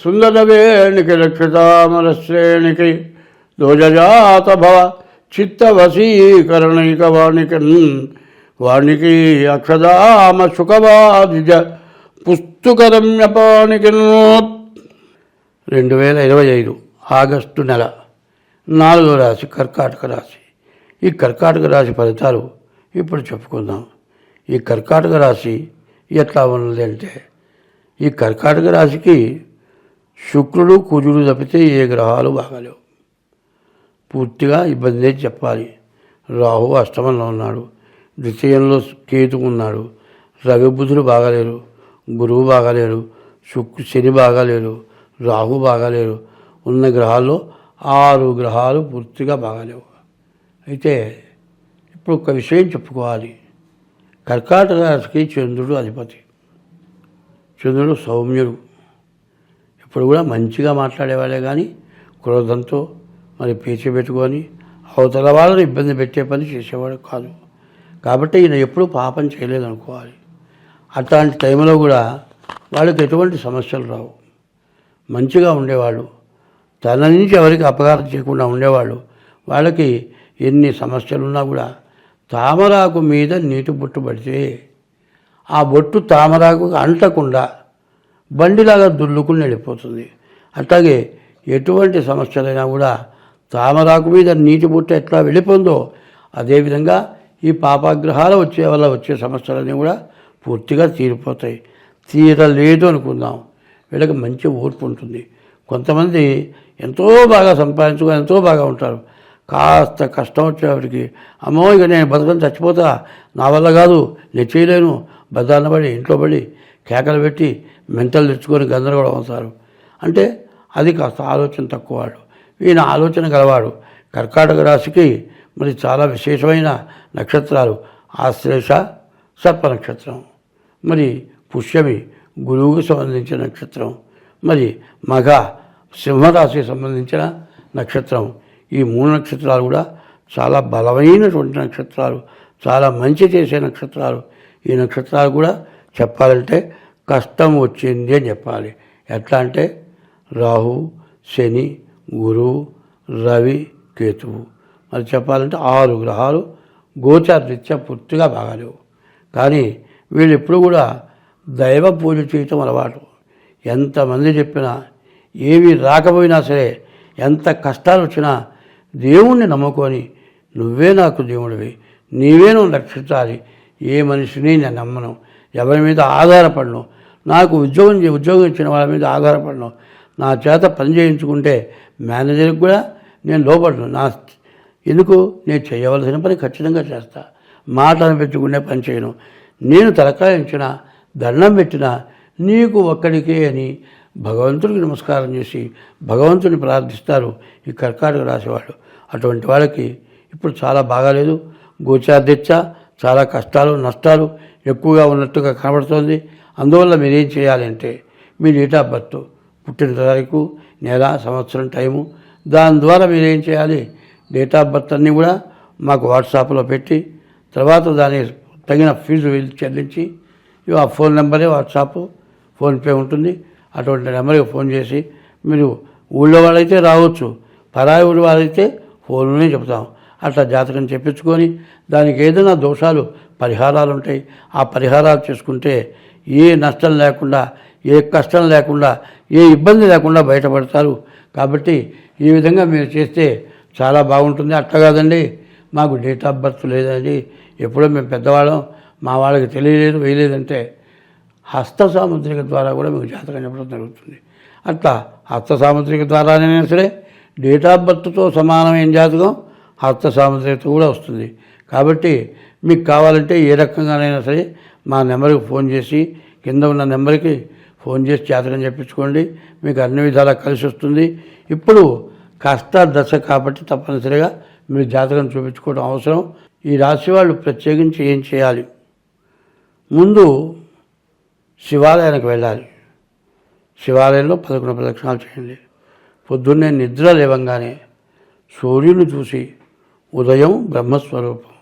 సుందరవేణికి రక్షితామర శ్రేణికి దోజజాత భవ చిత్తవశీకరణైక వాణికి వాణికి అక్షదామ సుఖవాదిజ పుస్తుకరమ్యపానికి రెండు వేల ఇరవై ఐదు ఆగస్టు నెల నాలుగో రాశి కర్కాటక రాశి. ఈ కర్కాటక రాశి ఫలితాలు ఇప్పుడు చెప్పుకుందాం. ఈ కర్కాటక రాశి ఎట్లా ఉన్నది అంటే ఈ కర్కాటక రాశికి శుక్రుడు కుజుడు తప్పితే ఏ గ్రహాలు బాగాలేవు. పూర్తిగా ఇబ్బంది చెప్పాలి. రాహు అష్టమంలో ఉన్నాడు. ద్వితీయంలో కేతు ఉన్నాడు. రవిబుధుడు బాగాలేరు గురువు బాగాలేరు శుక్రు శని బాగాలేరు రాహు బాగాలేరు ఉన్న గ్రహాల్లో ఆరు గ్రహాలు పూర్తిగా బాగాలేవు. అయితే ఇప్పుడు ఒక విషయం చెప్పుకోవాలి. కర్కాటక రాశికి చంద్రుడు అధిపతి. చంద్రుడు సౌమ్యుడు. ఇప్పుడు కూడా మంచిగా మాట్లాడేవాళ్ళే కానీ క్రోధంతో మరి పీచి పెట్టుకొని అవతల వాళ్ళని ఇబ్బంది పెట్టే పని చేసేవాడు కాదు. కాబట్టి ఈయన ఎప్పుడూ పాపం చేయలేదు అనుకోవాలి అట్లాంటి టైంలో కూడా వాళ్ళకి ఎటువంటి సమస్యలు రావు. మంచిగా ఉండేవాళ్ళు. తన నుంచి ఎవరికి అపకారం చేయకుండా ఉండేవాళ్ళు. వాళ్ళకి ఎన్ని సమస్యలు ఉన్నా కూడా తామరాకు మీద నీటి బొట్టు పడితే ఆ బొట్టు తామరాకు అంటకుండా బండిలాగా దుల్లుకుని వెళ్ళిపోతుంది అట్లాగే ఎటువంటి సమస్యలైనా కూడా తామరాకు మీద నీటి బుట్ట ఎట్లా వెళ్ళిపోందో అదేవిధంగా ఈ పాపాగ్రహాలు వచ్చే వల్ల వచ్చే సమస్యలన్నీ కూడా పూర్తిగా తీరిపోతాయి. తీరలేదు అనుకుందాం. వీళ్ళకి మంచి ఓర్పు ఉంటుంది. కొంతమంది ఎంతో బాగా సంపాదించుకొని ఎంతో బాగా ఉంటారు. కాస్త కష్టం వచ్చేవాడికి అమ్మో ఇక నేను బతుకొని చచ్చిపోతా నా వల్ల కాదు నేను చేయలేను బదాన్నబడి ఇంట్లో పడి కేకలు పెట్టి మెంతలు తెచ్చుకొని గందరగోళం అవుతారు. అంటే అది కాస్త ఆలోచన తక్కువవాడు ఈయన ఆలోచన గలవాడు. కర్కాటక రాశికి మరి చాలా విశేషమైన నక్షత్రాలు. ఆశ్లేష సర్ప నక్షత్రం. మరి పుష్యమి గురువుకు సంబంధించిన నక్షత్రం. మరి మగ సింహరాశికి సంబంధించిన నక్షత్రం. ఈ మూడు నక్షత్రాలు కూడా చాలా బలమైనటువంటి నక్షత్రాలు. చాలా మంచి చేసే నక్షత్రాలు. ఈ నక్షత్రాలు కూడా చెప్పాలంటే కష్టం వచ్చింది అని చెప్పాలి. ఎట్లా అంటే రాహు శని గురువు రవి కేతువు. మరి చెప్పాలంటే ఆరు గ్రహాలు గోచారరీత్యా పూర్తిగా బాగాలేవు. కానీ వీళ్ళు ఎప్పుడు కూడా దైవ పూజ చేయటం అలవాటు. ఎంతమంది చెప్పినా ఏవి రాకపోయినా సరే ఎంత కష్టాలు వచ్చినా దేవుణ్ణి నమ్ముకొని నువ్వే నాకు దేవుడివి నీవే నువ్వు రక్షించాలి. ఏ మనిషిని నేను నమ్మను. ఎవరి మీద ఆధారపడను. నాకు ఉద్యోగం ఉద్యోగం ఇచ్చిన వాళ్ళ మీద ఆధారపడను. నా చేత పని చేయించుకుంటే మేనేజర్కి కూడా నేను లోపడను నా ఎందుకు? నేను చేయవలసిన పని ఖచ్చితంగా చేస్తా. మాటను పెట్టుకునే పని చేయను. నేను తలకాయించిన దండం పెట్టిన నీకు ఒక్కడికే అని భగవంతుడికి నమస్కారం చేసి భగవంతుని ప్రార్థిస్తారు ఈ కర్కాటక రాసేవాళ్ళు అటువంటి వాళ్ళకి ఇప్పుడు చాలా బాగాలేదు. గోచార్దిచ్చ చాలా కష్టాలు నష్టాలు ఎక్కువగా ఉన్నట్టుగా కనబడుతోంది. అందువల్ల మీరేం చేయాలంటే మీ డేట్ ఆఫ్ బర్త్ పుట్టిన తారీఖు నెల సంవత్సరం టైము దాని ద్వారా మీరేం చేయాలి? డేట్ ఆఫ్ బర్త్ అన్నీ కూడా మాకు వాట్సాప్లో పెట్టి తర్వాత దాని తగిన ఫీజు చెల్లించి ఆ ఫోన్ నెంబరే వాట్సాప్ ఫోన్పే ఉంటుంది. అటువంటి నెంబర్కి ఫోన్ చేసి మీరు ఊళ్ళో వాళ్ళైతే రావచ్చు. పరాయి ఊళ్ళో వాళ్ళైతే ఫోన్లోనే చెప్తాం. అట్లా జాతకం చెప్పించుకొని దానికి ఏదైనా దోషాలు పరిహారాలు ఉంటాయి ఆ పరిహారాలు చేసుకుంటే ఏ నష్టం లేకుండా ఏ కష్టం లేకుండా ఏ ఇబ్బంది లేకుండా బయటపడతారు. కాబట్టి ఈ విధంగా మీరు చేస్తే చాలా బాగుంటుంది. అట్లా కాదండి మాకు డేట్ ఆఫ్ బర్త్ లేదండి. ఎప్పుడో మేము పెద్దవాళ్ళం మా వాళ్ళకి తెలియలేదు వేయలేదంటే హస్త సాముద్రిక ద్వారా కూడా మీకు జాతకం చెప్పడం జరుగుతుంది. అట్లా హస్త సాముద్రిక ద్వారానైనా సరే డేట్ ఆఫ్ బర్త్తో సమానమైన జాతకం అర్థ సామర్థ్యత కూడా వస్తుంది. కాబట్టి మీకు కావాలంటే ఏ రకంగానైనా సరే మా నెంబర్కి ఫోన్ చేసి కింద ఉన్న నెంబర్కి ఫోన్ చేసి జాతకం చెప్పించుకోండి. మీకు అన్ని విధాలా కలిసి వస్తుంది. ఇప్పుడు కష్ట దశ కాబట్టి తప్పనిసరిగా మీరు జాతకం చూపించుకోవడం అవసరం. ఈ రాశి వాళ్ళు ప్రత్యేకించి ఏం చేయాలి? ముందు శివాలయానికి వెళ్ళాలి. శివాలయంలో పదకొండు ప్రదక్షిణాలు చేయండి. పొద్దున్నే నిద్ర లేవంగానే సూర్యుని చూసి ఉదయం బ్రహ్మస్వరూపం.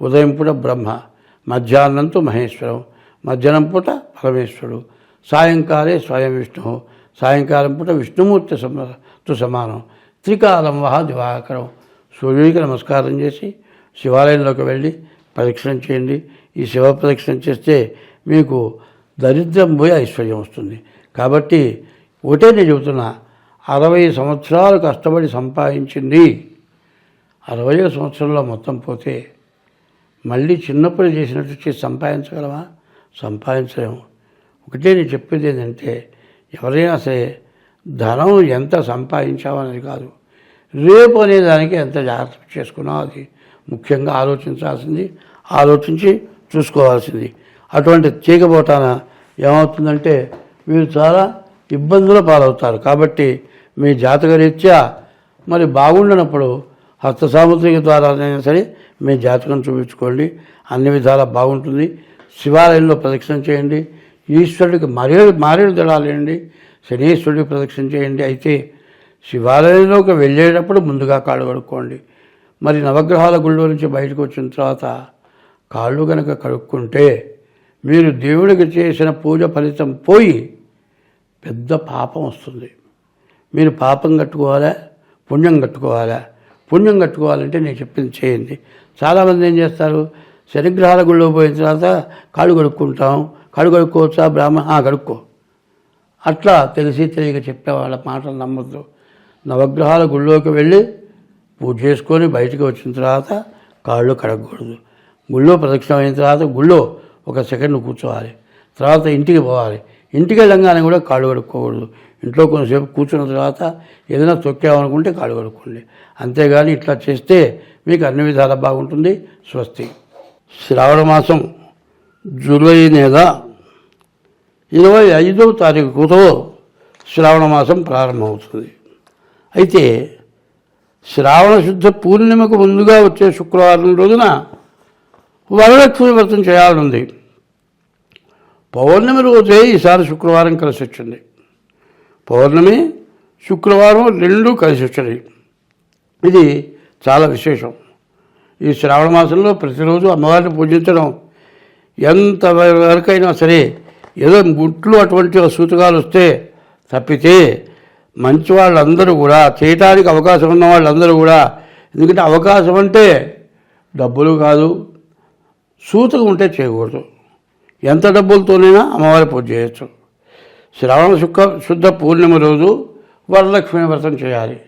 ఉదయం పూట బ్రహ్మ మధ్యాహ్నంతో మహేశ్వరం మధ్యాహ్నం పూట పరమేశ్వరుడు సాయంకాలే స్వయం విష్ణు సాయంకాలం పూట విష్ణుమూర్తి సమతో సమానం. త్రికాలం వహ దివాకరం. సూర్యుడికి నమస్కారం చేసి శివాలయంలోకి వెళ్ళి ప్రదక్షిణం చేయండి. ఈ శివ ప్రదక్షిణం చేస్తే మీకు దరిద్రం పోయి ఐశ్వర్యం వస్తుంది. కాబట్టి ఒకటే నేను చెబుతున్నా అరవై సంవత్సరాలు కష్టపడి సంపాదించింది అరవై సంవత్సరంలో మొత్తం పోతే మళ్ళీ చిన్నప్పుడు చేసినట్టు చేసి సంపాదించగలమా సంపాదించలేము. ఒకటే నేను చెప్పేది ఏంటంటే ఎవరైనా సరే ధనం ఎంత సంపాదించామనేది కాదు. రేపు అనే దానికి ఎంత జాగ్రత్త చేసుకున్నాం అది ముఖ్యంగా ఆలోచించాల్సింది ఆలోచించి చూసుకోవాల్సింది. అటువంటి చేయకపోతాన ఏమవుతుందంటే మీరు చాలా ఇబ్బందుల పాలవుతారు. కాబట్టి మీ జాతకరీత్యా మరి బాగుండనప్పుడు హస్త సాముద్రిక ద్వారానైనా సరే మీ జాతకం చూపించుకోండి. అన్ని విధాలా బాగుంటుంది. శివాలయంలో ప్రదక్షిణ చేయండి. ఈశ్వరుడికి మరే మారేడు దళాలేయండి శనీశ్వరుడికి ప్రదక్షిణ చేయండి. అయితే శివాలయంలోకి వెళ్ళేటప్పుడు ముందుగా కాళ్ళు కడుక్కోండి. మరి నవగ్రహాల గుళ్ళో నుంచి బయటకు వచ్చిన తర్వాత కాళ్ళు కనుక కడుక్కుంటే మీరు దేవుడికి చేసిన పూజ ఫలితం పోయి పెద్ద పాపం వస్తుంది. మీరు పాపం కట్టుకోవాలా? పుణ్యం కట్టుకోవాలా? పుణ్యం కట్టుకోవాలంటే నేను చెప్పింది చేయండి. చాలామంది ఏం చేస్తారు? శనిగ్రహాల గుళ్ళో పోయిన తర్వాత కాళ్ళు కడుక్కుంటాం. కాళ్ళు కడుక్కోవచ్చా? బ్రాహ్మణ ఆ, కడుక్కో. అట్లా తెలిసి తెలియక చెప్పే వాళ్ళ మాటలు నమ్మద్దు. నవగ్రహాల గుళ్ళోకి వెళ్ళి పూజ చేసుకొని బయటికి వచ్చిన తర్వాత కాళ్ళు కడగకూడదు. గుళ్ళో ప్రదక్షిణం అయిన తర్వాత గుళ్ళో ఒక సెకండ్ కూర్చోవాలి. తర్వాత ఇంటికి పోవాలి. ఇంటికి వెళ్ళంగానే కూడా కాళ్ళు కడుక్కోకూడదు. ఇంట్లో కొంతసేపు కూర్చున్న తర్వాత ఏదైనా తొక్కామనుకుంటే కాళ్ళు కడుక్కోండి. అంతేగాని ఇట్లా చేస్తే మీకు అన్ని విధాలా బాగుంటుంది. స్వస్తి. శ్రావణ మాసం జూలై నెల ఇరవై ఐదవ తారీఖుతో శ్రావణ మాసం ప్రారంభమవుతుంది. అయితే శ్రావణ శుద్ధ పూర్ణిమకు ముందుగా వచ్చే శుక్రవారం రోజున వరలక్ష్మి వ్రతం చేయాలనుంది. పౌర్ణమి రోజే ఈసారి శుక్రవారం కలిసి వచ్చింది. పౌర్ణమి శుక్రవారం రెండు కలిసి వచ్చినాయి. ఇది చాలా విశేషం. ఈ శ్రావణ మాసంలో ప్రతిరోజు అమ్మవారిని పూజించడం ఎంత వరకైనా సరే ఏదో గుట్లు అటువంటి సూతకాలు వస్తే తప్పితే మంచి వాళ్ళందరూ కూడా చేయటానికి అవకాశం ఉన్న వాళ్ళందరూ కూడా ఎందుకంటే అవకాశం అంటే డబ్బులు కాదు సూతకం ఉంటే చేయకూడదు. ఎంత డబ్బులతోనైనా అమ్మవారి పూజ చేయొచ్చు. శ్రావణ శుక్ర శుద్ధ పూర్ణిమ రోజు వరలక్ష్మి వ్రతం చేయాలి.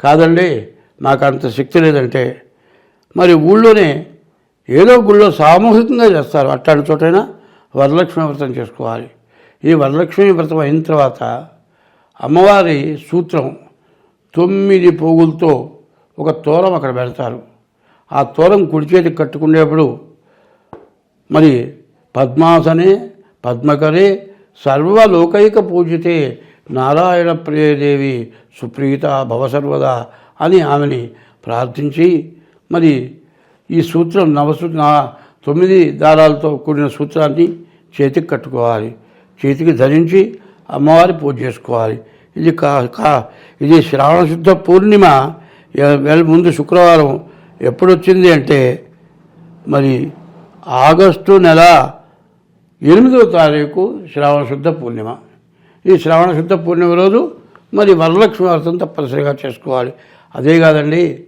కాదండి మాకు అంత శక్తి లేదంటే. మరి ఊళ్ళోనే ఏదో గుళ్ళో సామూహికంగా చేస్తారు. అట్లాంటి చోటైనా వరలక్ష్మి వ్రతం చేసుకోవాలి. ఈ వరలక్ష్మి వ్రతం అయిన తర్వాత అమ్మవారి సూత్రం తొమ్మిది పోగులతో ఒక తోరం అక్కడ పెడతారు. ఆ తోరం కుడి చేతికి కట్టుకునేప్పుడు మరి పద్మాసనే పద్మకరే సర్వలోకైక పూజితే నారాయణ ప్రియదేవి సుప్రీత భవసర్వదా అని ఆమెని ప్రార్థించి మరి ఈ సూత్రం నవసూ నా తొమ్మిది దారాలతో కూడిన సూత్రాన్ని చేతికి కట్టుకోవాలి. చేతికి ధరించి అమ్మవారి పూజ చేసుకోవాలి. ఇది కా కా ఇది శ్రావణశుద్ధ పూర్ణిమ. ముందు శుక్రవారం ఎప్పుడొచ్చింది అంటే మరి ఆగస్టు నెల ఎనిమిదవ తారీఖు శ్రావణ శుద్ధ పూర్ణిమ. ఈ శ్రావణ శుద్ధ పూర్ణిమ రోజు మరి వరలక్ష్మి వ్రతం తప్పనిసరిగా చేసుకోవాలి. అదే కాదండి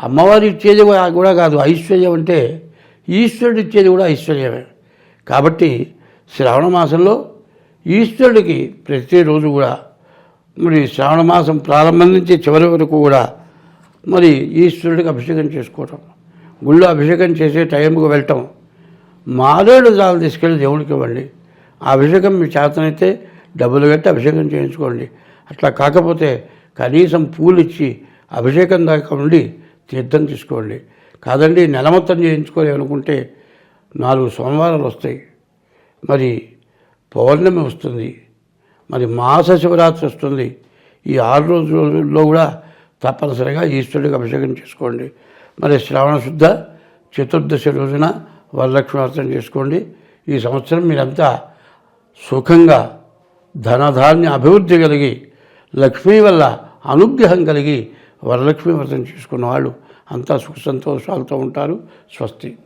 అమ్మవారు ఇచ్చేది కూడా- కాదు ఐశ్వర్యం అంటే ఈశ్వరుడు ఇచ్చేది కూడా ఐశ్వర్యమే. కాబట్టి శ్రావణ మాసంలో ఈశ్వరుడికి ప్రతిరోజు కూడా మరి శ్రావణ మాసం ప్రారంభం నుంచి చివరి వరకు కూడా మరి ఈశ్వరుడికి అభిషేకం చేసుకోవటం. గుళ్ళో అభిషేకం చేసే టైంకు వెళ్ళటం. మారేడు జాలు తీసుకెళ్ళి దేవుడికి ఇవ్వండి. ఆ అభిషేకం మీ చేతనైతే డబ్బులు కట్టి అభిషేకం చేయించుకోండి. అట్లా కాకపోతే కనీసం పూలు ఇచ్చి అభిషేకం దాకా ఉండి తీర్థం తీసుకోండి. కాదండి నెల మొత్తం చేయించుకోవాలి అనుకుంటే నాలుగు సోమవారాలు వస్తాయి. మరి పౌర్ణమి వస్తుంది. మరి మాస శివరాత్రి వస్తుంది. ఈ ఆరు రోజుల్లో కూడా తప్పనిసరిగా ఈశ్వరుడికి అభిషేకం చేసుకోండి. మరి శ్రావణ శుద్ధ చతుర్దశి రోజున వరలక్ష్మి వ్రతం చేసుకోండి. ఈ సంవత్సరం మీరంతా సుఖంగా ధనధాన్య అభివృద్ధి కలిగి లక్ష్మీ వల్ల అనుగ్రహం కలిగి వరలక్ష్మి వ్రతం చేసుకున్న వాళ్ళు అంతా సుఖ సంతోషాలతో ఉంటారు. స్వస్తి.